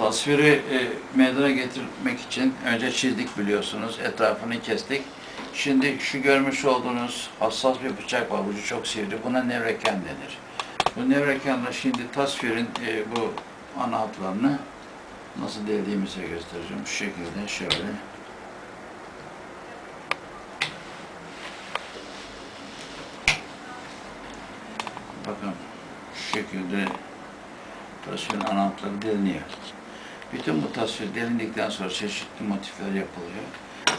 Tasviri e, meydana getirmek için önce çizdik biliyorsunuz. Etrafını kestik. Şimdi şu görmüş olduğunuz hassas bir bıçak var. Ucu çok sivri. Buna nevreken denir. Bu nevrekanla şimdi tasvirin e, bu ana hatlarını nasıl deldiğimizi göstereceğim. Şu şekilde şöyle. Bakın şu şekilde tasvirin ana hatları deliniyor. Bütün bu tasvir delindikten sonra çeşitli motifler yapılıyor.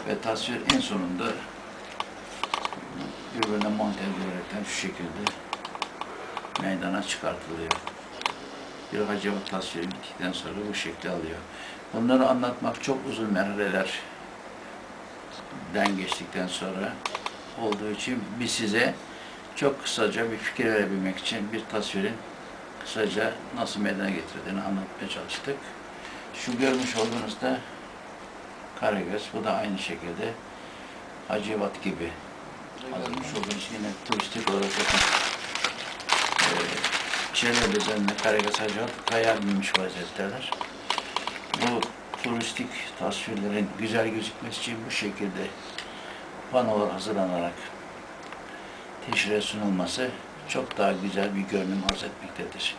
Ve tasvir en sonunda birbirine monte edilerekten şu şekilde meydana çıkartılıyor. Bir hacavat tasviri bittikten sonra bu şekli alıyor. Bunları anlatmak çok uzun merhaleler den geçtikten sonra olduğu için biz size çok kısaca bir fikir verebilmek için bir tasvirin kısaca nasıl meydana getirdiğini anlatmaya çalıştık. Şu görmüş olduğunuz da Karagöz. Bu da aynı şekilde Hacivat gibi. Hazırmış olduğunuz yine turistik olarak. Ee, Çevre üzerinde Karagöz Hacivat kaya binmiş vaziyetteler. Bu turistik tasvirlerin güzel gözükmesi için bu şekilde panolar hazırlanarak teşhire sunulması çok daha güzel bir görünüm arz etmektedir.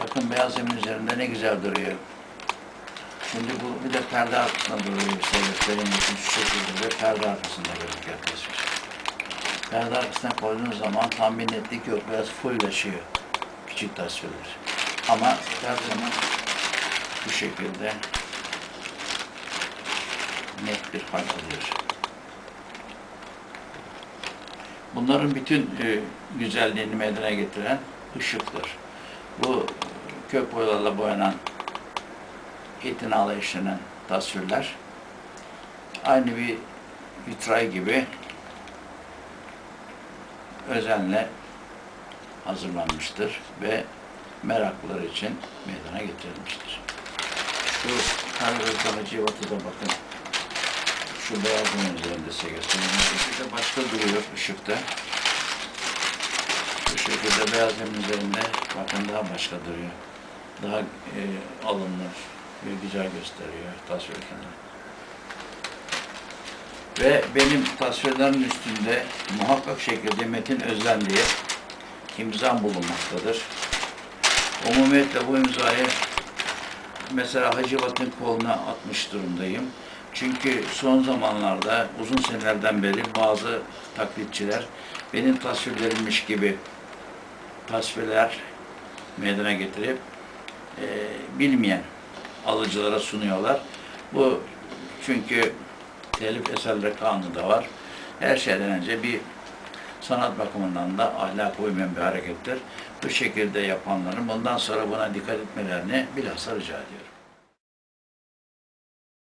Bakın beyaz zemin üzerinde ne güzel duruyor. Şimdi bu bir de perde arkasında duruyor bir göstereyim için şu şekilde de perde arkasında gözüküyor tasvir. Perde arkasına koyduğunuz zaman tam bir netlik yok. Biraz fullleşiyor küçük tasvirler. Ama her zaman bu şekilde net bir hal alıyor. Bunların bütün e, güzelliğini meydana getiren ışıktır. Bu kök boyalarla boyanan itinalı işlenen tasvirler aynı bir vitray gibi özenle hazırlanmıştır ve meraklılar için meydana getirilmiştir. Şu Karagöz'de Hacı Batı'da bakın. Şu beyazın üzerinde size göstereyim. Bu şekilde başka duruyor ışıkta. Bu şekilde beyazın üzerinde bakın daha başka duruyor. Daha e, alınır ve güzel gösteriyor tasvirken. Ve benim tasvirlerin üstünde muhakkak şekilde Metin Özlem diye imzam bulunmaktadır. Umumiyetle bu imzayı mesela Hacı Vat'ın koluna atmış durumdayım. Çünkü son zamanlarda uzun senelerden beri bazı taklitçiler benim tasvirlerimmiş gibi tasvirler meydana getirip e, bilmeyen alıcılara sunuyorlar. Bu çünkü telif eserleri kanunu var. Her şeyden önce bir sanat bakımından da ahlak uymayan bir harekettir. Bu şekilde yapanların bundan sonra buna dikkat etmelerini bilhassa rica ediyorum.